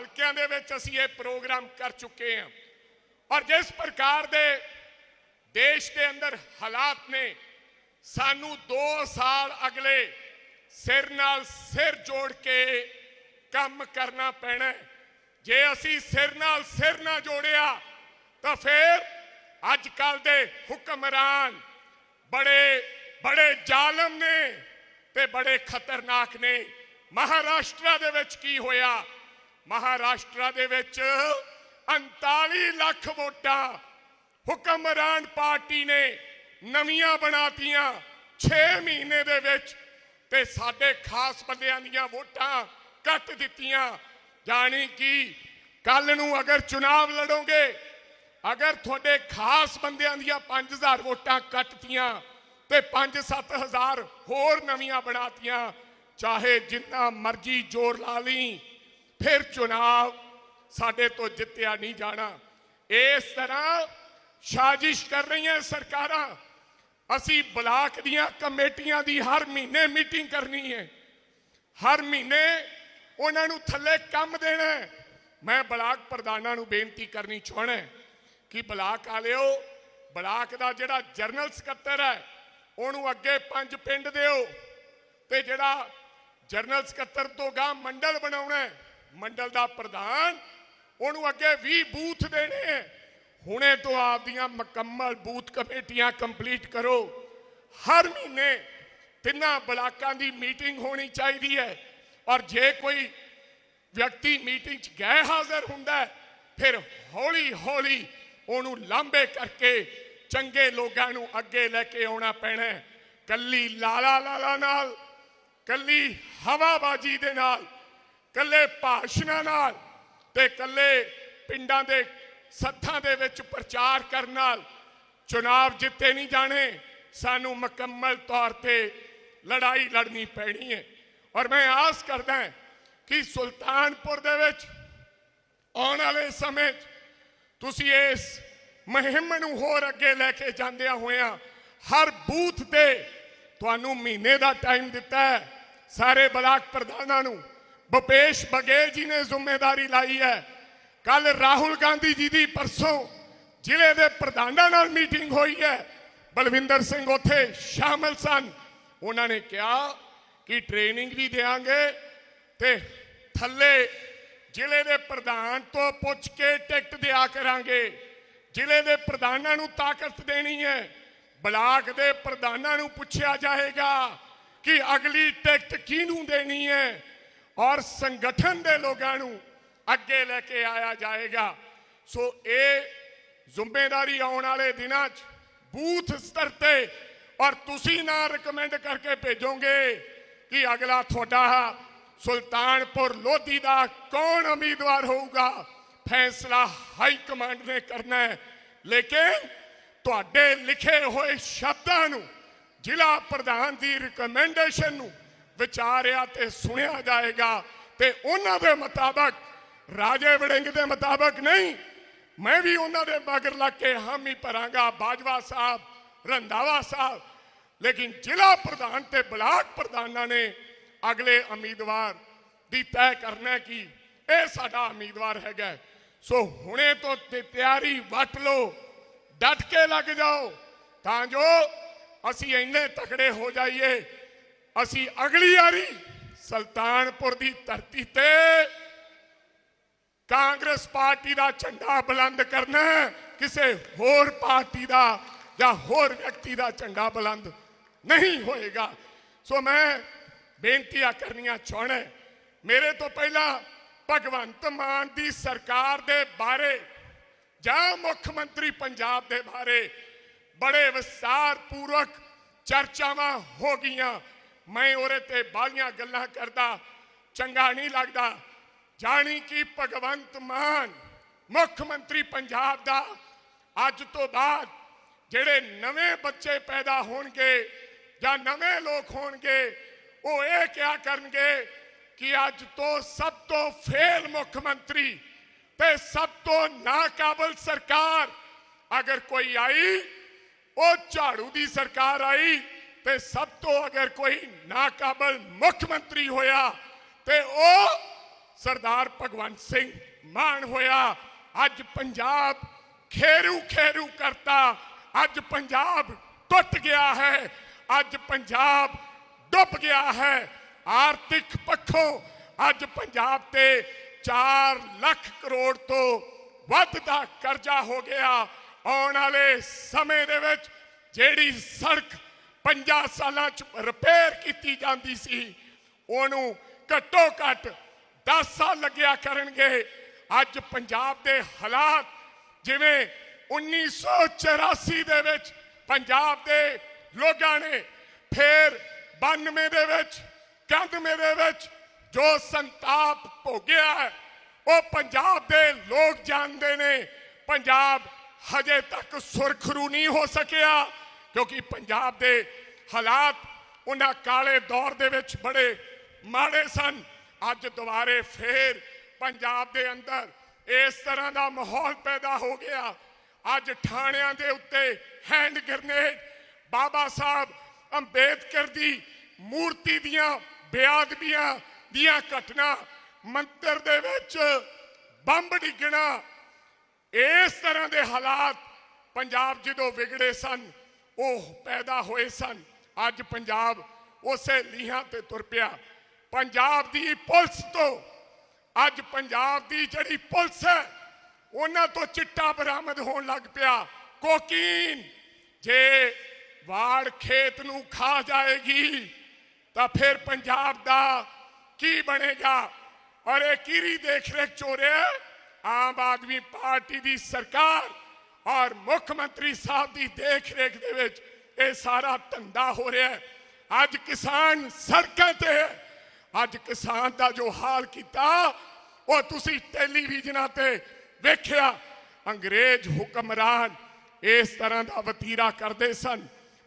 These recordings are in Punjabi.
ਹਲਕਿਆਂ ਦੇ ਵਿੱਚ ਅਸੀਂ ਇਹ ਪ੍ਰੋਗਰਾਮ ਕਰ ਚੁੱਕੇ ਹਾਂ। ਔਰ ਜਿਸ ਪ੍ਰਕਾਰ ਦੇ ਦੇਸ਼ ਦੇ ਅੰਦਰ ਹਾਲਾਤ ਨੇ, ਸਾਨੂੰ 2 ਸਾਲ ਅਗਲੇ ਸਿਰ ਨਾਲ ਸਿਰ ਜੋੜ ਕੇ ਕੰਮ ਕਰਨਾ ਪੈਣਾ ਜੇ ਅਸੀਂ ਸਿਰ ਨਾਲ ਸਿਰ ਨਾ ਜੋੜਿਆ, ਤਾਂ ਫਿਰ ਅੱਜ ਕੱਲ ਦੇ ਹੁਕਮਰਾਨ ਬੜੇ ਬੜੇ ਜ਼ਾਲਮ ਨੇ ਤੇ ਬੜੇ ਖਤਰਨਾਕ ਨੇ। ਮਹਾਰਾਸ਼ਟਰ ਦੇ ਵਿੱਚ ਕੀ ਹੋਇਆ? ਮਹਾਰਾਸ਼ਟਰ ਦੇ ਵਿੱਚ 39 ਲੱਖ ਵੋਟਾਂ ਹੁਕਮਰਾਨ ਪਾਰਟੀ ਨੇ ਨਵੀਆਂ ਬਣਾਤੀਆਂ 6 ਮਹੀਨੇ ਦੇ ਵਿੱਚ ਤੇ ਸਾਡੇ ਖਾਸ ਬੰਦਿਆਂ ਦੀਆਂ ਵੋਟਾਂ ਕੱਟ ਦਿੱਤੀਆਂ। ਜਾਣੀ ਕਿ ਕੱਲ ਨੂੰ ਅਗਰ ਚੁਣਾਵ ਲੜੋਗੇ, ਅਗਰ ਤੁਹਾਡੇ ਖਾਸ ਬੰਦਿਆਂ ਦੀਆਂ 5000 ਵੋਟਾਂ ਕੱਟਤੀਆਂ ਤੇ 5-7000 ਹੋਰ ਨਵੀਆਂ ਬਣਾਤੀਆਂ, ਚਾਹੇ ਜਿੰਨਾ ਮਰਜ਼ੀ ਜ਼ੋਰ ਲਾ ਲਈ ਫਿਰ ਚੁਣਾਵ ਸਾਡੇ ਤੋਂ ਜਿੱਤਿਆ ਨਹੀਂ ਜਾਣਾ। ਇਸ ਤਰ੍ਹਾਂ ਸਾਜ਼ਿਸ਼ ਕਰ ਰਹੀਆਂ ਸਰਕਾਰਾਂ, ਅਸੀਂ ਬਲਾਕ ਦੀਆਂ ਕਮੇਟੀਆਂ ਦੀ ਹਰ ਮਹੀਨੇ ਮੀਟਿੰਗ ਕਰਨੀ ਹੈ। ਹਰ ਮਹੀਨੇ ਉਹਨਾਂ ਨੂੰ ਥੱਲੇ ਕੰਮ ਦੇਣਾ ਮੈਂ ਬਲਾਕ ਪ੍ਰਧਾਨਾਂ ਨੂੰ ਬੇਨਤੀ ਕਰਨੀ ਚਾਹਣਾ ਕਿ ਬਲਾਕ ਵਾਲਿਓ, ਬਲਾਕ ਦਾ ਜਿਹੜਾ ਜਨਰਲ ਸਕੱਤਰ ਹੈ, ਉਹਨੂੰ ਅੱਗੇ ਪੰਜ ਪਿੰਡ ਦਿਓ ਤੇ ਜਿਹੜਾ ਜਨਰਲ ਸਕੱਤਰ ਤੋਂ ਗਾਂ ਮੰਡਲ ਬਣਾਉਣਾ ਮੰਡਲ ਦਾ ਪ੍ਰਧਾਨ, ਉਹਨੂੰ ਅੱਗੇ 20 ਬੂਥ ਦੇਣੇ ਹੈ। ਹੁਣੇ ਤੋਂ ਆਪਦੀਆਂ ਮੁਕੰਮਲ ਬੂਥ ਕਮੇਟੀਆਂ ਕੰਪਲੀਟ ਕਰੋ। ਹਰ ਮਹੀਨੇ ਤਿੰਨਾਂ ਬਲਾਕਾਂ ਦੀ ਮੀਟਿੰਗ ਹੋਣੀ ਚਾਹੀਦੀ ਹੈ। ਔਰ ਜੇ ਕੋਈ ਵਿਅਕਤੀ ਮੀਟਿੰਗ 'ਚ ਗੈਰ ਹਾਜ਼ਰ ਹੁੰਦਾ ਫਿਰ ਹੌਲੀ ਹੌਲੀ ਉਹਨੂੰ ਲਾਂਬੇ ਕਰਕੇ ਚੰਗੇ ਲੋਕਾਂ ਨੂੰ ਅੱਗੇ ਲੈ ਕੇ ਆਉਣਾ ਪੈਣਾ ਹੈ। ਕੱਲੀ ਲਾਲਾ ਲਾਲਾ ਨਾਲ, ਕੱਲੀ ਹਵਾਬਾਜੀ ਦੇ ਨਾਲ ਕੱਲੇ ਭਾਸ਼ਣਾਂ ਨਾਲ ਤੇ ਕੱਲੇ ਪਿੰਡਾਂ ਦੇ ਸੱਥਾਂ ਦੇ ਵਿੱਚ ਪ੍ਰਚਾਰ ਕਰਨ ਨਾਲ ਚੁਣਾਵ ਜਿੱਤੇ ਨਹੀਂ ਜਾਣੇ, ਸਾਨੂੰ ਮੁਕੰਮਲ ਤੌਰ ਤੇ ਲੜਾਈ ਲੜਨੀ ਪੈਣੀ ਹੈ। ਔਰ ਮੈਂ ਆਸ ਕਰਦਾ ਕਿ ਸੁਲਤਾਨਪੁਰ ਦੇ ਵਿੱਚ ਆਉਣ ਵਾਲੇ ਸਮੇਂ 'ਚ ਤੁਸੀਂ ਇਸ ਮੁਹਿੰਮ ਨੂੰ ਹੋਰ ਅੱਗੇ ਲੈ ਕੇ ਜਾਂਦਿਆਂ ਹੋਇਆਂ ਹਰ ਬੂਥ ਤੇ ਤੁਹਾਨੂੰ ਮਹੀਨੇ ਦਾ ਟਾਈਮ ਦਿੱਤਾ ਹੈ। ਸਾਰੇ ਬਲਾਕ ਪ੍ਰਧਾਨਾਂ ਨੂੰ ਭੁਪੇਸ਼ ਬਘੇਲ ਜੀ ਨੇ ਜ਼ਿੰਮੇਵਾਰੀ ਲਾਈ ਹੈ। ਕੱਲ ਰਾਹੁਲ ਗਾਂਧੀ ਜੀ ਦੀ ਪਰਸੋਂ ਜ਼ਿਲ੍ਹੇ ਦੇ ਪ੍ਰਧਾਨਾਂ ਨਾਲ ਮੀਟਿੰਗ ਹੋਈ ਹੈ। ਬਲਵਿੰਦਰ ਸਿੰਘ ਉੱਥੇ ਸ਼ਾਮਲ ਸਨ। ਉਹਨਾਂ ਨੇ ਕਿਹਾ ਕਿ ਟ੍ਰੇਨਿੰਗ ਵੀ ਦੇਾਂਗੇ ਤੇ ਥੱਲੇ ਜ਼ਿਲ੍ਹੇ ਦੇ ਪ੍ਰਧਾਨ ਤੋਂ ਪੁੱਛ ਕੇ ਟਿਕਟ ਦਿਆ ਕਰਾਂਗੇ। ਜ਼ਿਲ੍ਹੇ ਦੇ ਪ੍ਰਧਾਨਾਂ ਨੂੰ ਤਾਕਤ ਦੇਣੀ ਹੈ। ਬਲਾਕ ਦੇ ਪ੍ਰਧਾਨਾਂ ਨੂੰ ਪੁੱਛਿਆ ਜਾਏਗਾ ਕਿ ਅਗਲੀ ਟਿਕਟ ਕਿਹਨੂੰ ਦੇਣੀ ਹੈ। ਔਰ ਸੰਗਠਨ ਦੇ ਲੋਕਾਂ ਨੂੰ ਅੱਗੇ ਲੈ ਕੇ ਆਇਆ ਜਾਏਗਾ। ਸੋ ਇਹ ਜ਼ਿੰਮੇਵਾਰੀ ਆਉਣ ਵਾਲੇ ਦਿਨਾਂ 'ਚ ਬੂਥ ਸਤਰ ਤੇ ਔਰ ਤੁਸੀਂ ਨਾ ਰਿਕਮੈਂਡ ਕਰਕੇ ਭੇਜੋਗੇ ਕਿ ਅਗਲਾ ਤੁਹਾਡਾ ਸੁਲਤਾਨਪੁਰ ਲੋਧੀ ਦਾ ਕੌਣ ਉਮੀਦਵਾਰ ਹੋਊਗਾ? ਫੈਸਲਾ ਹਾਈ ਕਮਾਂਡ ਨੇ ਕਰਨਾ ਹੈ। ਲੇਕਿਨ ਤੁਹਾਡੇ ਲਿਖੇ ਹੋਏ ਸ਼ਬਦਾਂ ਨੂੰ ਜ਼ਿਲ੍ਹਾ ਪ੍ਰਧਾਨ ਦੀ ਰਿਕਮੈਂਡੇਸ਼ਨ ਨੂੰ ਵਿਚਾਰਿਆ ਤੇ ਸੁਣਿਆ ਜਾਏਗਾ ਤੇ ਉਹਨਾਂ ਦੇ ਮੁਤਾਬਕ, ਰਾਜੇ ਵੜਿੰਗ ਦੇ ਮੁਤਾਬਕ ਨਹੀਂ, ਮੈਂ ਵੀ ਉਹਨਾਂ ਦੇ ਮਗਰ ਲੱਗ ਕੇ ਹਾਮੀ ਭਰਾਂਗਾ, ਬਾਜਵਾ ਸਾਹਿਬ, ਰੰਧਾਵਾ ਸਾਹਿਬ। ਲੇਕਿਨ ਜ਼ਿਲ੍ਹਾ ਪ੍ਰਧਾਨ ਤੇ ਬਲਾਕ ਪ੍ਰਧਾਨਾਂ ਨੇ ਅਗਲੇ ਉਮੀਦਵਾਰ ਦੀ ਤੈਅ ਕਰਨਾ ਕਿ ਇਹ ਸਾਡਾ ਉਮੀਦਵਾਰ ਹੈਗਾ ਸੋ ਹੁਣੇ ਤੋਂ ਤੇ ਤਿਆਰੀ ਵੱਟ ਲਓ, ਡਟ ਕੇ ਲੱਗ ਜਾਓ, ਤਾਂ ਜੋ ਅਸੀਂ ਇੰਨੇ ਤਕੜੇ ਹੋ ਜਾਈਏ ਅਸੀਂ ਅਗਲੀ ਵਾਰੀ ਸੁਲਤਾਨਪੁਰ ਦੀ ਧਰਤੀ ਤੇ ਕਾਂਗਰਸ ਪਾਰਟੀ ਦਾ ਝੰਡਾ ਬੁਲੰਦ ਕਰਨਾ, ਕਿਸੇ ਹੋਰ ਪਾਰਟੀ ਦਾ ਜਾਂ ਹੋਰ ਵਿਅਕਤੀ ਦਾ ਝੰਡਾ ਬੁਲੰਦ ਨਹੀਂ ਹੋਏਗਾ। ਸੋ ਮੈਂ ਬੇਨਤੀਆਂ ਕਰਨੀਆਂ ਚਾਹਣਾ ਮੇਰੇ ਤੋਂ ਪਹਿਲਾਂ ਭਗਵੰਤ ਮਾਨ ਦੀ ਸਰਕਾਰ ਦੇ ਬਾਰੇ ਜਾਂ ਮੁੱਖ ਮੰਤਰੀ ਪੰਜਾਬ ਦੇ ਬਾਰੇ ਬੜੇ ਵਿਸਤਾਰ ਪੂਰਵਕ ਚਰਚਾਵਾਂ ਹੋ ਗਈਆਂ। ਮੈਂ ਉਹਦੇ ਤੇ ਬਾਲੀਆਂ ਗੱਲਾਂ ਕਰਦਾ, ਚੰਗਾ ਨਹੀਂ ਲੱਗਦਾ। ਜਾਣੀ ਕਿ ਭਗਵੰਤ ਮਾਨ ਮੁੱਖ ਮੰਤਰੀ ਪੰਜਾਬ ਦਾ ਅੱਜ ਤੋਂ ਬਾਅਦ ਜਿਹੜੇ ਨਵੇਂ ਬੱਚੇ ਪੈਦਾ ਹੋਣਗੇ ਜਾਂ ਨਵੇਂ ਲੋਕ ਹੋਣਗੇ, ਉਹ ਇਹ ਕਿਹਾ ਕਰਨਗੇ ਕਿ ਅੱਜ ਤੋਂ ਸਭ ਤੋਂ ਫੇਲ ਮੁੱਖ ਮੰਤਰੀ ਤੇ ਸਭ ਤੋਂ ਨਾਕਾਬਲ ਸਰਕਾਰ ਅਗਰ ਕੋਈ ਆਈ, ਉਹ ਝਾੜੂ ਦੀ ਸਰਕਾਰ ਆਈ ਤੇ ਸਭ ਤੋਂ ਅਗਰ ਕੋਈ ਨਾਕਾਬਲ ਮੁੱਖ ਮੰਤਰੀ ਹੋਇਆ ਤੇ ਉਹ ਸਰਦਾਰ ਭਗਵੰਤ ਸਿੰਘ ਮਾਨ ਹੋਇਆ। ਅੱਜ ਪੰਜਾਬ ਖੇਰੂ ਖੇਰੂ ਕਰਤਾ। ਅੱਜ ਪੰਜਾਬ ਟੁੱਟ ਗਿਆ ਹੈ। ਅੱਜ ਪੰਜਾਬ ਡੁੱਬ ਗਿਆ ਹੈ। ਆਰਥਿਕ ਪੱਖੋਂ ਅੱਜ ਪੰਜਾਬ ਤੇ 4 ਲੱਖ ਕਰੋੜ ਤੋਂ ਵੱਧ ਦਾ ਕਰਜ਼ਾ ਹੋ ਗਿਆ। ਆਉਣ ਵਾਲੇ ਸਮੇਂ ਦੇ ਵਿੱਚ ਜਿਹੜੀ ਸੜਕ 50 ਸਾਲਾਂ ਚ ਰਿਪੇਅਰ ਕੀਤੀ ਜਾਂਦੀ ਸੀ। ਉਹਨੂੰ ਘੱਟੋ ਘੱਟ 10 ਸਾਲ ਲੱਗਿਆ ਕਰਨਗੇ। ਅੱਜ ਪੰਜਾਬ ਦੇ ਹਾਲਾਤ ਜਿਵੇਂ 1984 ਦੇ ਵਿੱਚ ਪੰਜਾਬ ਦੇ ਲੋਕਾਂ ਨੇ ਫਿਰ 92 ਦੇ ਵਿੱਚ 91 ਦੇ ਵਿੱਚ ਜੋ ਸੰਤਾਪ ਭੋਗਿਆ ਉਹ ਪੰਜਾਬ ਦੇ ਲੋਕ ਜਾਣਦੇ ਨੇ। ਪੰਜਾਬ ਹਜੇ ਤੱਕ ਸੁਰਖਰੂ ਨਹੀਂ ਹੋ ਸਕਿਆ। ਕਿਉਂਕਿ ਪੰਜਾਬ ਦੇ ਹਾਲਾਤ ਉਹਨਾਂ ਕਾਲੇ ਦੌਰ ਦੇ ਵਿੱਚ ਬੜੇ ਮਾੜੇ ਸਨ। ਅੱਜ ਦੁਬਾਰੇ ਫੇਰ ਪੰਜਾਬ ਦੇ ਅੰਦਰ ਇਸ ਤਰ੍ਹਾਂ ਦਾ ਮਾਹੌਲ ਪੈਦਾ ਹੋ ਗਿਆ। ਅੱਜ ਥਾਣਿਆਂ ਦੇ ਉੱਤੇ ਹੈਂਡ ਗ੍ਰਨੇਡ ਬਾਬਾ ਸਾਹਿਬ ਅੰਬੇਦਕਰ ਦੀ ਮੂਰਤੀ ਦੀਆਂ ਬੇਅਦਬੀਆਂ ਦੀਆਂ ਘਟਨਾ ਮੰਤਰ ਦੇ ਵਿੱਚ ਬੰਬ ਡਿੱਗਣਾ, ਇਸ ਤਰ੍ਹਾਂ ਦੇ ਹਾਲਾਤ ਪੰਜਾਬ ਜਦੋਂ ਵਿਗੜੇ ਸਨ ਉਹ ਪੈਦਾ ਹੋਏ ਸਨ। ਅੱਜ ਪੰਜਾਬ ਉਸੇ ਲੀਹਾਂ ਤੇ ਤੁਰ ਪਿਆ। ਪੰਜਾਬ ਦੀ ਪੁਲਿਸ ਤੋਂ, ਅੱਜ ਪੰਜਾਬ ਦੀ ਜਿਹੜੀ ਪੁਲਿਸ ਹੈ, ਉਹਨਾਂ ਤੋਂ ਚਿੱਟਾ ਬਰਾਮਦ ਹੋਣ ਲੱਗ ਪਿਆ। ਕੋਕੀਨ, ਜੇ ਵਾੜ ਖੇਤ ਨੂੰ ਖਾ ਜਾਏਗੀ, ਤਾਂ ਫਿਰ ਪੰਜਾਬ ਦਾ ਕੀ ਬਣੇਗਾ? ਔਰ ਇਹ ਕਿਹਦੀ ਦੇਖ ਰੇਖ ਚੋ ਰਿਹਾ ਆਮ ਆਦਮੀ ਪਾਰਟੀ ਦੀ ਸਰਕਾਰ ਔਰ ਮੁੱਖ ਮੰਤਰੀ ਸਾਹਿਬ ਦੀ ਦੇਖ ਰੇਖ ਦੇ ਵਿੱਚ ਇਹ ਸਾਰਾ ਧੰਦਾ ਹੋ ਰਿਹਾ ਹੈ। ਅੱਜ ਕਿਸਾਨ ਸੜਕਾਂ ਤੇ ਹੈ। ਅੱਜ ਕਿਸਾਨ ਦਾ ਜੋ ਹਾਲ ਕੀਤਾ, ਉਹ ਤੁਸੀਂ ਟੈਲੀਵਿਜ਼ਨਾਂ ਤੇ ਵੇਖਿਆ। ਅੰਗਰੇਜ਼ ਹੁਕਮਰਾਨ ਇਸ ਤਰ੍ਹਾਂ ਦਾ ਵਤੀਰਾ ਕਰਦੇ ਸਨ।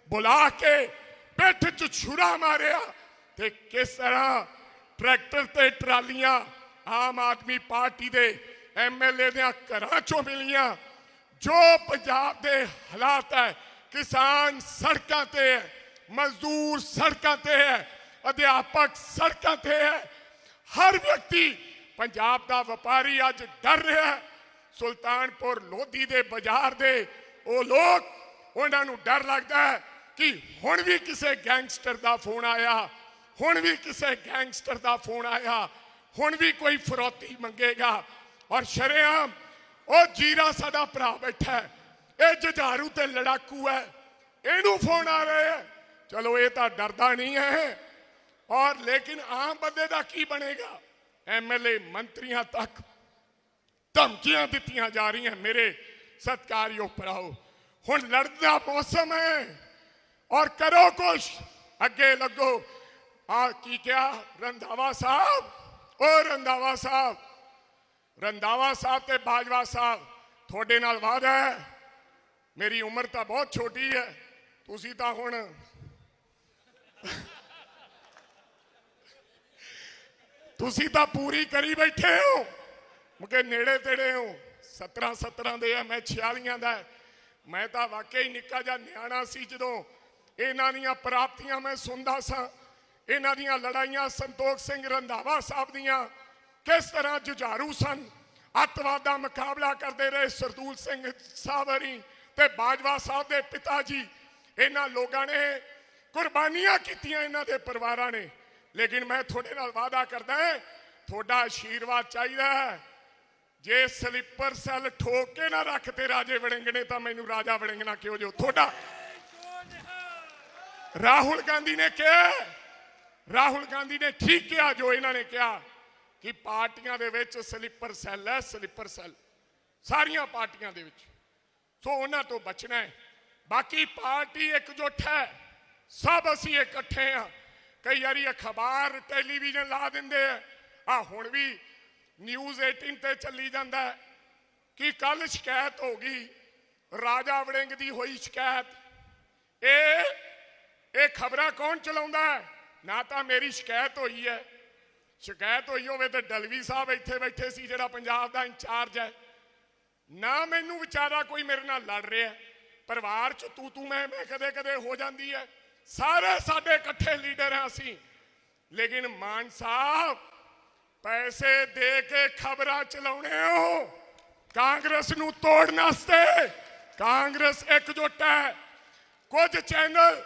ਬੁਲਾ ਕੇ ਪਿੱਠ 'ਚ ਛੁਰਾ ਮਾਰਿਆ ਤੇ ਕਿਸ ਤਰ੍ਹਾਂ ਟਰੈਕਟਰ ਤੇ ਟਰਾਲੀਆਂ ਆਮ ਆਦਮੀ ਪਾਰਟੀ ਦੇ ਐਮਐਲਏ ਦੇ ਘਰਾਂ ਚੋਂ ਮਿਲੀਆਂ। ਜੋ ਪੰਜਾਬ ਦੇ ਹਾਲਾਤ ਹੈ, ਕਿਸਾਨ ਸੜਕਾਂ ਤੇ ਹੈ, ਮਜ਼ਦੂਰ ਸੜਕਾਂ ਤੇ ਹੈ, ਅਧਿਆਪਕ ਸੜਕਾਂ ਤੇ ਹੈ, ਹਰ ਵਿਅਕਤੀ ਪੰਜਾਬ ਦਾ ਵਪਾਰੀ ਅੱਜ ਡਰ ਰਿਹਾ ਹੈ। ਸੁਲਤਾਨਪੁਰ ਲੋਧੀ ਦੇ ਬਾਜ਼ਾਰ ਦੇ ਉਹ ਲੋਕ, ਉਹਨਾਂ ਨੂੰ ਡਰ ਲੱਗਦਾ ਹੈ ਕਿ ਹੁਣ ਵੀ ਕਿਸੇ ਗੈਂਗਸਟਰ ਦਾ ਫੋਨ ਆਇਆ, ਹੁਣ ਵੀ ਕਿਸੇ ਗੈਂਗਸਟਰ ਦਾ ਫੋਨ ਆਇਆ, ਹੁਣ ਵੀ ਕੋਈ ਫਰੋਤੀ ਮੰਗੇਗਾ। ਔਰ ਸ਼ਰੇਆਮ ਉਹ ਜੀਰਾ ਸਾਡਾ ਭਰਾ ਬੈਠਾ ਹੈ। ਇਹ ਜੁਝਾਰੂ ਤੇ ਲੜਾਕੂ ਹੈ। ਇਹਨੂੰ ਫੋਨ ਆ ਰਿਹਾ ਹੈ। ਚਲੋ, ਇਹ ਤਾਂ ਡਰਦਾ ਨਹੀਂ ਹੈ। ਔਰ ਲੇਕਿਨ ਆਮ ਬੰਦੇ ਦਾ ਕੀ ਬਣੇਗਾ? ਐਮਐਲਏ ਮੰਤਰੀਆਂ ਤੱਕ ਧਮਕੀਆਂ ਦਿੱਤੀਆਂ ਜਾ ਰਹੀਆਂ ਮੇਰੇ ਸਤਕਾਰਯੋਗ ਭਰਾਓ, ਹੁਣ ਲੜਨ ਮੌਸਮ ਹੈ। ਔਰ ਕਰੋ ਕੁਛ। ਅੱਗੇ ਲੱਗੋ। ਆ ਕੀ ਕਿਹਾ? ਰੰਧਾਵਾ ਸਾਹਿਬ? ਓ ਰੰਧਾਵਾ ਸਾਹਿਬ ਰੰਧਾਵਾ ਸਾਹਿਬ ਤੇ ਬਾਜਵਾ ਸਾਹਿਬ, ਤੁਹਾਡੇ ਨਾਲ ਵਾਅਦਾ ਹੈ। ਮੇਰੀ ਉਮਰ ਤਾਂ ਬਹੁਤ ਛੋਟੀ ਹੈ। ਤੁਸੀਂ ਤਾਂ ਹੁਣ ਤੁਸੀਂ ਤਾਂ ਪੂਰੀ ਕਰੀ ਬੈਠੇ ਹੋ। ਮੁਕੇ ਨੇੜੇ ਤੇੜੇ ਹੋ। 17 17 ਦੇ ਆ, ਮੈਂ 46 ਦਾ ਮੈਂ ਤਾਂ ਵਾਕਈ ਨਿੱਕਾ ਜਿਹਾ ਨਿਆਣਾ ਸੀ ਜਦੋਂ ਇਹਨਾਂ ਦੀਆਂ ਪ੍ਰਾਪਤੀਆਂ ਮੈਂ ਸੁਣਦਾ ਸਾਂ। ਇਹਨਾਂ ਦੀਆਂ ਲੜਾਈਆਂ ਸੰਤੋਖ ਸਿੰਘ ਰੰਧਾਵਾ ਸਾਹਿਬ ਦੀਆਂ ਕਿਸ ਤਰ੍ਹਾਂ ਜੁਝਾਰੂ ਸਨ? ਅੱਤਵਾਦ ਦਾ ਮੁਕਾਬਲਾ ਕਰਦੇ ਰਹੇ ਸਰਦੂਲ ਸਿੰਘ ਸਾਵਰੀ ਤੇ ਬਾਜਵਾ ਸਾਹਿਬ ਦੇ ਪਿਤਾ ਜੀ ਇਹਨਾਂ ਲੋਕਾਂ ਨੇ ਕੁਰਬਾਨੀਆਂ ਕੀਤੀਆਂ ਇਹਨਾਂ ਦੇ ਪਰਿਵਾਰਾਂ ਨੇ। ਲੇਕਿਨ ਮੈਂ ਤੁਹਾਡੇ ਨਾਲ ਵਾਅਦਾ ਕਰਦਾ ਹਾਂ, ਤੁਹਾਡਾ ਆਸ਼ੀਰਵਾਦ ਚਾਹੀਦਾ ਹੈ। ਜੇ ਸਲੀਪਰ ਸੈੱਲ ਠੋਕ ਕੇ ਨਾ ਰੱਖਤੇ ਰਾਜੇ ਵੜਿੰਗ ਨੇ ਤਾਂ ਮੈਨੂੰ ਰਾਜਾ ਵੜਿੰਗਣਾ ਕਿਉਂ ਜੋ ਤੁਹਾਡਾ ਰਾਹੁਲ ਗਾਂਧੀ ਨੇ ਕਿਹਾ, ਰਾਹੁਲ ਗਾਂਧੀ ਨੇ ਠੀਕ ਕਿਹਾ ਜੋ ਇਹਨਾਂ ਨੇ ਕਿਹਾ। ਕਿ ਪਾਰਟੀਆਂ ਦੇ ਵਿੱਚ ਸਲੀਪਰ ਸੈੱਲ ਹੈ, ਸਲੀਪਰ ਸੈੱਲ। ਸਾਰੀਆਂ ਪਾਰਟੀਆਂ ਦੇ ਵਿੱਚ। ਸੋ ਉਹਨਾਂ ਤੋਂ ਬਚਣਾ ਹੈ। ਬਾਕੀ ਪਾਰਟੀ ਇਕਜੁੱਟ ਹੈ। ਸਭ ਅਸੀਂ ਇਕੱਠੇ ਆ ਕਈ ਵਾਰੀ ਅਖਬਾਰ, ਟੈਲੀਵਿਜ਼ਨ ਲਾ ਦਿੰਦੇ ਆ। ਆ ਹੁਣ ਵੀ ਨਿਊਜ਼ 18 ਤੇ ਚੱਲੀ ਜਾਂਦਾ ਕਿ ਕੱਲ ਸ਼ਿਕਾਇਤ ਹੋ ਗਈ। ਰਾਜਾ ਵੜਿੰਗ ਦੀ ਹੋਈ ਸ਼ਿਕਾਇਤ। ਇਹ ਇਹ ਖਬਰਾਂ ਕੌਣ ਚਲਾਉਂਦਾ ਨਾ ਤਾਂ ਮੇਰੀ ਸ਼ਿਕਾਇਤ ਹੋਈ ਹੈ। ਸ਼ਿਕਾਇਤ ਹੋਈ ਹੋਵੇ ਤੇ ਡਲਵੀ ਸਾਹਿਬ ਇੱਥੇ ਬੈਠੇ ਸੀ, ਜਿਹੜਾ ਪੰਜਾਬ ਦਾ ਇੰਚਾਰਜ ਹੈ। ਨਾ ਮੈਨੂੰ ਵਿਚਾਰਾ ਕੋਈ ਮੇਰੇ ਨਾਲ ਲੜ ਰਿਹਾ ਪਰਿਵਾਰ ਚ ਤੂੰ ਤੂੰ ਮੈਂ ਮੈਂ ਕਦੇ ਕਦੇ ਹੋ ਜਾਂਦੀ ਹੈ। ਸਾਰੇ ਸਾਡੇ ਇਕੱਠੇ ਲੀਡਰ ਹਾਂ ਅਸੀਂ। ਲੇਕਿਨ ਮਾਨ ਸਾਹਿਬ, ਪੈਸੇ ਦੇ ਕੇ ਖਬਰਾਂ ਚਲਾਉਣੇ ਹੋ। ਕਾਂਗਰਸ ਨੂੰ ਤੋੜਨ ਵਾਸਤੇ ਕਾਂਗਰਸ ਇਕਜੁੱਟ ਹੈ। ਕੁਝ ਚੈਨਲ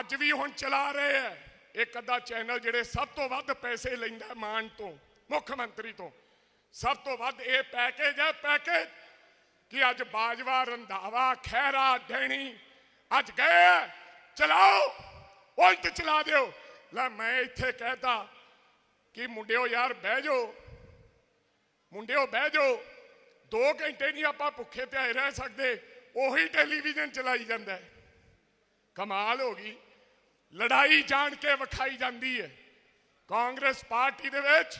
ਅੱਜ ਵੀ ਹੁਣ ਚਲਾ ਰਹੇ ਹੈ। ਇੱਕ ਅੱਧਾ ਚੈਨਲ ਜਿਹੜੇ ਸਭ ਤੋਂ ਵੱਧ ਪੈਸੇ ਲੈਂਦਾ ਮਾਨ ਤੋਂ ਮੁੱਖ ਮੰਤਰੀ ਤੋਂ। ਸਭ ਤੋਂ ਵੱਧ ਇਹ ਪੈਕੇਜ ਹੈ ਪੈਕੇਜ ਕਿ ਅੱਜ ਬਾਜਵਾ ਰੰਧਾਵਾ ਖਹਿਰਾ ਡੈਣੀ ਅੱਜ ਗਏ ਆ, ਚਲਾਓ ਉਲਟ ਚਲਾ ਦਿਓ। ਲੈ ਮੈਂ ਇੱਥੇ ਕਹਿਤਾ ਕਿ ਮੁੰਡਿਓ ਯਾਰ ਬਹਿ ਜਾਓ। ਮੁੰਡਿਓ ਬਹਿ ਜਾਓ। 2 ਘੰਟੇ ਨਹੀਂ ਆਪਾਂ ਭੁੱਖੇ ਤੇ ਰਹਿ ਸਕਦੇ ਉਹੀ ਟੈਲੀਵਿਜ਼ਨ ਚਲਾਈ ਜਾਂਦਾ ਕਮਾਲ ਹੋ ਗਈ। ਲੜਾਈ ਜਾਣ ਕੇ ਵਿਖਾਈ ਜਾਂਦੀ ਹੈ। ਕਾਂਗਰਸ ਪਾਰਟੀ ਦੇ ਵਿੱਚ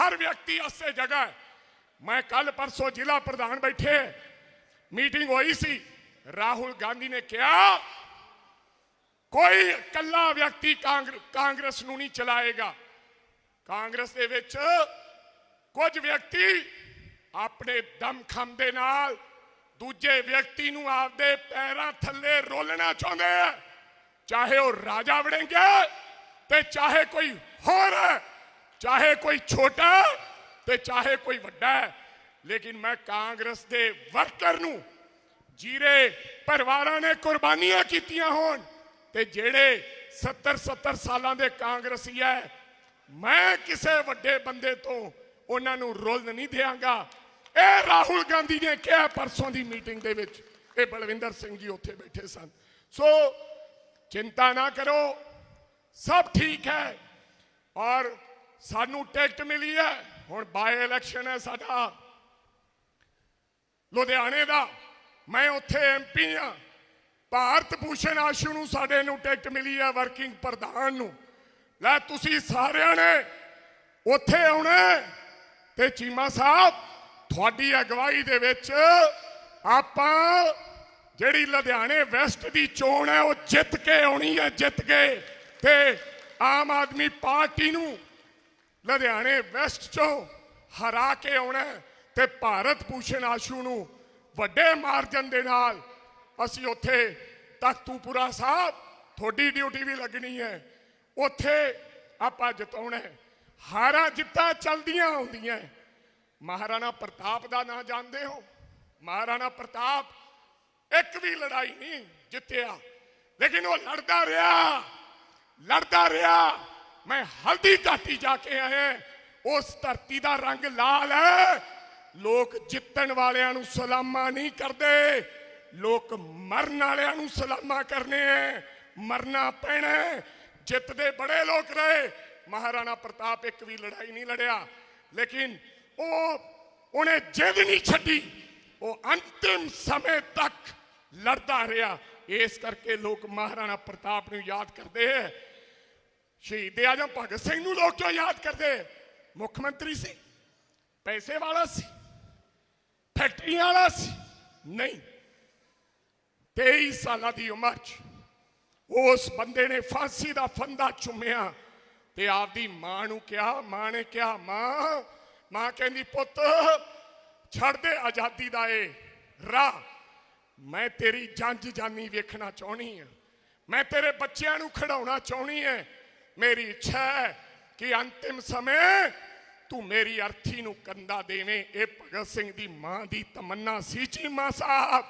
ਹਰ ਵਿਅਕਤੀ ਅਸੇ ਜਗ੍ਹਾ ਹੈ। ਮੈਂ ਕੱਲ ਪਰਸੋਂ ਜ਼ਿਲ੍ਹਾ ਪ੍ਰਧਾਨ ਬੈਠੇ ਮੀਟਿੰਗ ਹੋਈ ਸੀ। ਰਾਹੁਲ ਗਾਂਧੀ ਨੇ ਕਿਹਾ, ਕੋਈ ਇਕੱਲਾ ਵਿਅਕਤੀ ਕਾਂਗਰ- ਕਾਂਗਰਸ ਨੂੰ ਨਹੀਂ ਚਲਾਏਗਾ। ਕਾਂਗਰਸ ਦੇ ਵਿੱਚ ਕੁਝ ਵਿਅਕਤੀ ਆਪਣੇ ਦਮਖਮ ਦੇ ਨਾਲ ਦੂਜੇ ਵਿਅਕਤੀ ਨੂੰ ਆਪਦੇ ਪੈਰਾਂ ਥੱਲੇ ਰੋਲਣਾ ਚਾਹੁੰਦੇ ਆ। ਚਾਹੇ ਉਹ ਰਾਜਾ ਵੜेंगे ਤੇ ਚਾਹੇ ਕੋਈ ਹੋਰ ਚਾਹੇ ਕੋਈ ਛੋਟਾ ਤੇ ਚਾਹੇ ਕੋਈ ਵੱਡਾ ਲੇਕਿਨ ਮੈਂ ਕਾਂਗਰਸ ਦੇ ਵਰਕਰ ਨੂੰ ਜੀਰੇ ਪਰਿਵਾਰਾਂ ਨੇ ਕੁਰਬਾਨੀਆਂ ਕੀਤੀਆਂ ਹੋਣ ਤੇ ਜਿਹੜੇ 70 70 ਸਾਲਾਂ ਦੇ ਕਾਂਗਰਸੀ ਐ ਮੈਂ ਕਿਸੇ ਵੱਡੇ ਬੰਦੇ ਤੋਂ ਉਹਨਾਂ ਨੂੰ ਰੁੱਲ ਨਹੀਂ ਦਿਆਂਗਾ ਇਹ ਰਾਹੁਲ ਗਾਂਧੀ ਨੇ ਕਿਹਾ ਪਰਸੋਂ ਦੀ ਮੀਟਿੰਗ ਦੇ ਵਿੱਚ ਇਹ ਬਲਵਿੰਦਰ ਸਿੰਘ ਜੀ ਉੱਥੇ ਬੈਠੇ ਸਨ ਸੋ ਚਿੰਤਾ ਨਾ ਕਰੋ। ਸਭ ਠੀਕ ਹੈ। ਔਰ ਸਾਨੂੰ ਟਿਕਟ ਮਿਲੀ ਹੈ। ਹੁਣ ਬਾਏ ਇਲੈਕਸ਼ਨ ਹੈ ਸਾਡਾ। ਲੁਧਿਆਣੇ ਦਾ। ਮੈਂ ਉੱਥੇ ਐਮਪੀ ਆ ਭਾਰਤ ਭੂਸ਼ਣ ਆਸ਼ੂ ਨੂੰ ਸਾਡੇ ਨੂੰ ਟਿਕਟ ਮਿਲੀ ਹੈ ਵਰਕਿੰਗ ਪ੍ਰਧਾਨ ਨੂੰ। ਲੈ ਤੁਸੀਂ ਸਾਰਿਆਂ ਨੇ ਉੱਥੇ ਆਉਣਾ ਤੇ ਚੀਮਾ ਸਾਹਿਬ, ਤੁਹਾਡੀ ਅਗਵਾਈ ਦੇ ਵਿੱਚ ਆਪਾਂ ਜਿਹੜੀ ਲੁਧਿਆਣੇ ਵੈਸਟ ਦੀ ਚੋਣ ਹੈ, ਉਹ ਜਿੱਤ ਕੇ ਆਉਣੀ ਹੈ, ਜਿੱਤ ਕੇ। ਤੇ ਆਮ ਆਦਮੀ ਪਾਰਟੀ ਨੂੰ ਲੁਧਿਆਣੇ ਵੈਸਟ ਚੋਂ ਹਰਾ ਕੇ ਆਉਣਾ ਤੇ ਭਾਰਤ ਭੂਸ਼ਣ ਆਸ਼ੂ ਨੂੰ ਵੱਡੇ ਮਾਰਜਨ ਦੇ ਨਾਲ ਅਸੀਂ ਉੱਥੇ ਤਖਤੂਪੁਰਾ ਸਾਹਿਬ, ਤੁਹਾਡੀ ਡਿਊਟੀ ਵੀ ਲੱਗਣੀ ਹੈ, ਉੱਥੇ ਆਪਾਂ ਜਿਤਾਉਣਾ ਹਾਰਾਂ ਜਿੱਤਾਂ ਚਲਦੀਆਂ ਹੁੰਦੀਆਂ ਮਹਾਰਾਣਾ ਪ੍ਰਤਾਪ ਦਾ ਨਾਂ ਜਾਣਦੇ ਹੋ? ਮਹਾਰਾਣਾ ਪ੍ਰਤਾਪ ਇੱਕ ਵੀ ਲੜਾਈ ਨਹੀਂ ਜਿੱਤਿਆ। ਲੇਕਿਨ ਉਹ ਲੜਦਾ ਰਿਹਾ। ਲੜਦਾ ਰਿਹਾ। ਮੈਂ ਹਲਦੀ ਘਾਟੀ ਜਾ ਕੇ ਆਇਆ। ਉਸ ਧਰਤੀ ਦਾ ਰੰਗ ਲਾਲ ਹੈ। ਲੋਕ ਜਿੱਤਣ ਵਾਲਿਆਂ ਨੂੰ ਸਲਾਮਾ ਨਹੀਂ ਕਰਦੇ। ਲੋਕ ਮਰਨ ਵਾਲਿਆਂ ਨੂੰ ਸਲਾਮਾ ਕਰਨੇ ਐ। ਮਰਨਾ ਪੈਣਾ ਜਿੱਤਦੇ ਬੜੇ ਲੋਕ ਰਹੇ। ਮਹਾਰਾਣਾ ਪ੍ਰਤਾਪ ਇੱਕ ਵੀ ਲੜਾਈ ਨਹੀਂ ਲੜਿਆ। ਲੇਕਿਨ ਉਹ ਉਹਨੇ ਜਿੱਦ ਨਹੀਂ ਛੱਡੀ। ਉਹ ਅੰਤਿਮ ਸਮੇਂ ਤੱਕ ਲੜਦਾ ਰਿਹਾ। ਇਸ ਕਰਕੇ ਲੋਕ ਮਹਾਰਾਣਾ ਪ੍ਰਤਾਪ ਨੂੰ ਯਾਦ ਕਰਦੇ ਹੈ। ਸ਼ਹੀਦ ਆਜਮ ਭਗਤ ਸਿੰਘ ਨੂੰ ਲੋਕ ਕਿਉਂ ਯਾਦ ਕਰਦੇ ਮੁੱਖ ਮੰਤਰੀ ਸੀ, ਪੈਸੇ ਵਾਲਾ ਸੀ, ਫੈਕਟਰੀਆਂ ਵਾਲਾ ਸੀ। ਨਹੀਂ 23 ਸਾਲਾਂ ਦੀ ਉਮਰ 'ਚ ਉਸ ਬੰਦੇ ਨੇ ਫਾਂਸੀ ਦਾ ਫੰਦਾ ਚੁੰਮਿਆ ਤੇ ਆਪਦੀ ਮਾਂ ਨੂੰ ਕਿਹਾ, ਮਾਂ ਨੇ ਕਿਹਾ, ਮਾਂ ਮਾਂ ਕਹਿੰਦੀ, ਪੁੱਤ, ਛੱਡ ਦੇ ਆਜ਼ਾਦੀ ਦਾ ਇਹ ਰਾਹ। ਮੈਂ ਤੇਰੀ ਜੰਜ ਜਾਨੀ ਵੇਖਣਾ ਚਾਹਣੀ ਆ ਮੈਂ ਤੇਰੇ ਬੱਚਿਆਂ ਨੂੰ ਖਿਡਾਉਣਾ ਚਾਹਣੀ ਹੈ। ਮੇਰੀ ਇੱਛਾ ਹੈ ਕਿ ਅੰਤਿਮ ਸਮੇਂ ਤੂੰ ਮੇਰੀ ਅਰਥੀ ਨੂੰ ਕੰਦਾ ਦੇਵੇਂ। ਇਹ ਭਗਤ ਸਿੰਘ ਦੀ ਮਾਂ ਦੀ ਤਮੰਨਾ ਸੀ ਚੀਮਾ ਸਾਹਿਬ।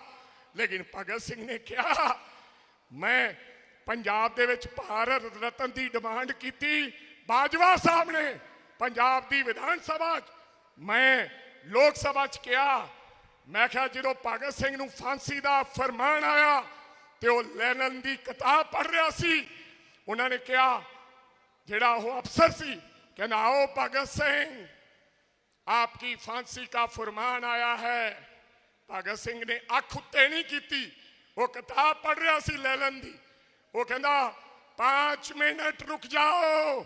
ਲੇਕਿਨ ਭਗਤ ਸਿੰਘ ਨੇ ਕਿਹਾ, ਮੈਂ ਪੰਜਾਬ ਦੇ ਵਿੱਚ ਭਾਰਤ ਰਤਨ ਦੀ ਡਿਮਾਂਡ ਕੀਤੀ ਬਾਜਵਾ ਸਾਹਿਬ ਨੇ। ਪੰਜਾਬ ਦੀ ਵਿਧਾਨ ਸਭਾ 'ਚ ਮੈਂ ਲੋਕ ਸਭਾ 'ਚ ਕਿਹਾ ਮੈਂ ਕਿਹਾ ਜਦੋਂ ਭਗਤ ਸਿੰਘ ਨੂੰ ਫਾਂਸੀ ਦਾ ਫਰਮਾਨ ਆਇਆ ਤੇ ਉਹ ਲੈਨਨ ਦੀ ਕਿਤਾਬ ਪੜ ਰਿਹਾ ਸੀ, ਉਹਨਾਂ ਨੇ ਕਿਹਾ, ਜਿਹੜਾ ਉਹ ਅਫਸਰ ਸੀ, ਕਹਿੰਦਾ, ਆਓ ਭਗਤ ਸਿੰਘ, ਆਪਕੀ ਫਾਂਸੀ ਦਾ ਫਰਮਾਨ ਆਇਆ ਹੈ। ਭਗਤ ਸਿੰਘ ਨੇ ਅੱਖ ਉੱਤੇ ਨਹੀਂ ਕੀਤੀ। ਉਹ ਕਿਤਾਬ ਪੜ ਰਿਹਾ ਸੀ ਲੈਨਨ ਦੀ। ਉਹ ਕਹਿੰਦਾ 5 ਮਿੰਟ ਰੁਕ ਜਾਓ।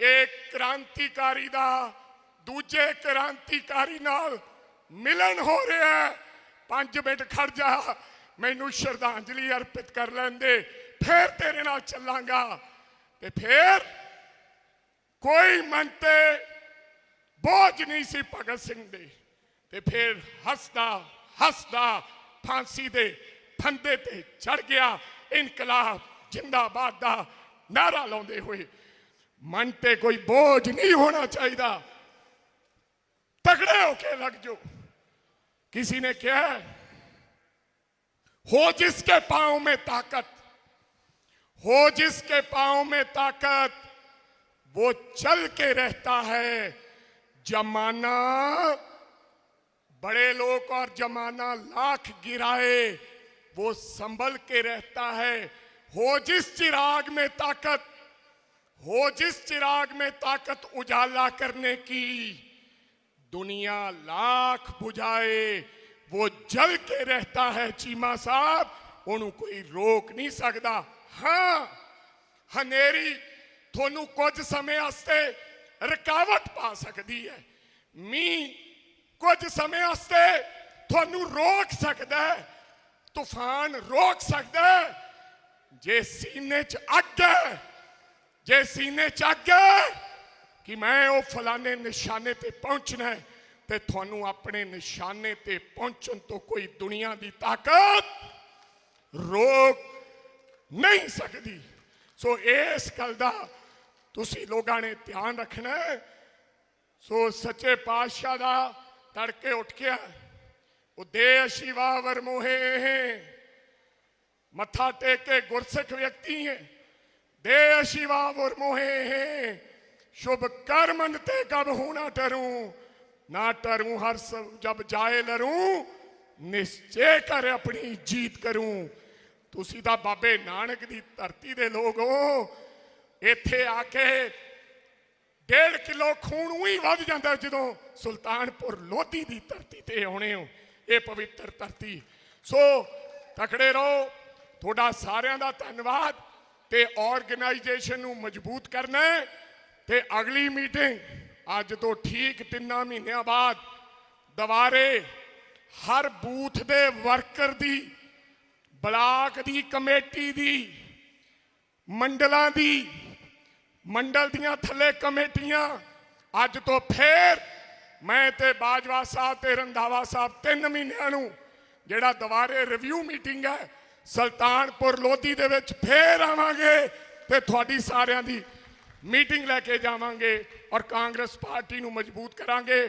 ਇੱਕ ਕ੍ਰਾਂਤੀਕਾਰੀ ਦਾ ਦੂਜੇ ਕ੍ਰਾਂਤੀਕਾਰੀ ਨਾਲ ਮਿਲਨ ਹੋ ਰਿਹਾ ਪੰਜ ਮਿੰਟ ਖੜ ਜਾ। ਮੈਨੂੰ ਸ਼ਰਧਾਂਜਲੀ ਅਰਪਿਤ ਕਰ ਲੈਂਦੇ। ਫੇਰ ਤੇਰੇ ਨਾਲ ਚੱਲਾਂਗਾ। ਤੇ ਫੇਰ ਕੋਈ ਮਨ ਤੇ ਬੋਝ ਨਹੀਂ ਸੀ ਭਗਤ ਸਿੰਘ ਦੇ। ਤੇ ਫੇਰ ਹੱਸਦਾ ਹੱਸਦਾ ਫਾਂਸੀ ਦੇ ਫੰਦੇ ਤੇ ਚੜ ਗਿਆ। ਇਨਕਲਾਬ ਜਿੰਦਾਬਾਦ ਦਾ ਨਾਰਾ ਲਾਉਂਦੇ ਹੋਏ। ਮਨ ਤੇ ਕੋਈ ਬੋਝ ਨਹੀਂ ਹੋਣਾ ਚਾਹੀਦਾ। ਤਕੜੇ ਹੋ ਕੇ ਲੱਗ ਜਾਓ। किसी ने क्या है? हो जिसके पाँव में ताकत, हो जिसके पाँव में ताकत, वो चल के रहता है। जमाना बड़े लोग और जमाना लाख गिराए, वो संभल के रहता है। हो जिस चिराग में ताकत, हो जिस चिराग में ताकत उजाला करने की दुनिया लाख बुझाए वो जल के रहता है चीमा साहब ਉਹਨੂੰ ਕੋਈ ਰੋਕ ਨਹੀਂ ਸਕਦਾ ਹਾਂ ਹਨੇਰੀ ਤੁਹਾਨੂੰ ਕੁਝ ਸਮੇਂ ਵਾਸਤੇ ਰੁਕਾਵਟ ਪਾ ਸਕਦੀ ਹੈ ਮੀਂਹ ਕੁਝ ਸਮੇਂ ਵਾਸਤੇ ਤੁਹਾਨੂੰ ਰੋਕ ਸਕਦਾ ਹੈ ਤੂਫਾਨ ਰੋਕ ਸਕਦਾ ਹੈ ਜੇ ਸੀਨੇ 'ਚ ਅੱਗ ਹੈ ਜੇ ਸੀਨੇ 'ਚ ਅੱਗ ਹੈ ਕਿ ਮੈਂ ਉਹ ਫਲਾਣੇ ਨਿਸ਼ਾਨੇ ਤੇ ਪਹੁੰਚਣਾ ਹੈ ਤੇ ਤੁਹਾਨੂੰ ਆਪਣੇ ਨਿਸ਼ਾਨੇ ਤੇ ਪਹੁੰਚਣ ਤੋਂ ਕੋਈ ਦੁਨੀਆ ਦੀ ਤਾਕਤ ਰੋਕ ਨਹੀਂ ਸਕਦੀ ਸੋ ਇਸ ਗੱਲ ਦਾ ਤੁਸੀਂ ਲੋਕਾਂ ਨੇ ਧਿਆਨ ਰੱਖਣਾ ਸੋ ਸੱਚੇ ਪਾਤਸ਼ਾਹ ਦਾ ਤੜਕੇ ਉੱਠ ਕੇ ਉਹ ਦੇ ਸ਼ਿਵਾ ਵਰਮੋਹੇ ਮੱਥਾ ਟੇਕ ਕੇ ਗੁਰਸਿੱਖ ਵਿਅਕਤੀ ਹੈ ਦੇ ਸ਼ਿਵਾ ਵਰਮੋਹੇ शुभ कर्मन ते कब होना डरूं ना डरूं हर सब जब जाए लरूं ਨਿਸ਼ਚੈ ਕਰ ਆਪਣੀ ਜੀਤ ਕਰੂੰ ਤੁਸੀਂ ਤਾਂ ਬਾਬੇ ਨਾਨਕ ਦੀ ਧਰਤੀ ਦੇ ਲੋਕ ਹੋ ਇੱਥੇ ਆ ਕੇ ਡੇਢ ਕਿਲੋ ਖੂਨ ਉਹੀ ਵੱਧ ਜਾਂਦਾ ਜਦੋਂ ਸੁਲਤਾਨਪੁਰ ਲੋਧੀ ਦੀ ਧਰਤੀ ਤੇ ਆਉਣੇ ਹੋ ਇਹ ਪਵਿੱਤਰ ਧਰਤੀ ਸੋ ਤਕੜੇ ਰਹੋ ਤੁਹਾਡਾ ਸਾਰਿਆਂ ਦਾ ਧੰਨਵਾਦ ਤੇ ਆਰਗੇਨਾਈਜੇਸ਼ਨ ਨੂੰ ਮਜ਼ਬੂਤ ਕਰਨਾ ਹੈ ਤੇ ਅਗਲੀ ਮੀਟਿੰਗ ਅੱਜ ਤੋਂ ਠੀਕ ਤਿੰਨਾਂ ਮਹੀਨਿਆਂ ਬਾਅਦ ਦੁਬਾਰੇ ਹਰ ਬੂਥ ਦੇ ਵਰਕਰ ਦੀ, ਬਲਾਕ ਦੀ, ਕਮੇਟੀ ਦੀ, ਮੰਡਲਾਂ ਦੀ, ਮੰਡਲ ਦੀਆਂ ਥੱਲੇ ਕਮੇਟੀਆਂ, ਅੱਜ ਤੋਂ ਫੇਰ ਮੈਂ ਤੇ ਬਾਜਵਾ ਸਾਹਿਬ ਤੇ ਰੰਧਾਵਾ ਸਾਹਿਬ ਤਿੰਨ ਮਹੀਨਿਆਂ ਨੂੰ ਜਿਹੜਾ ਦੁਬਾਰੇ ਰਿਵਿਊ ਮੀਟਿੰਗ ਹੈ, ਸੁਲਤਾਨਪੁਰ ਲੋਧੀ ਦੇ ਵਿੱਚ ਫੇਰ ਆਵਾਂਗੇ ਤੇ ਤੁਹਾਡੀ ਸਾਰਿਆਂ ਦੀ ਮੀਟਿੰਗ ਲੈ ਕੇ ਜਾਵਾਂਗੇ ਔਰ ਕਾਂਗਰਸ ਪਾਰਟੀ ਨੂੰ ਮਜ਼ਬੂਤ ਕਰਾਂਗੇ।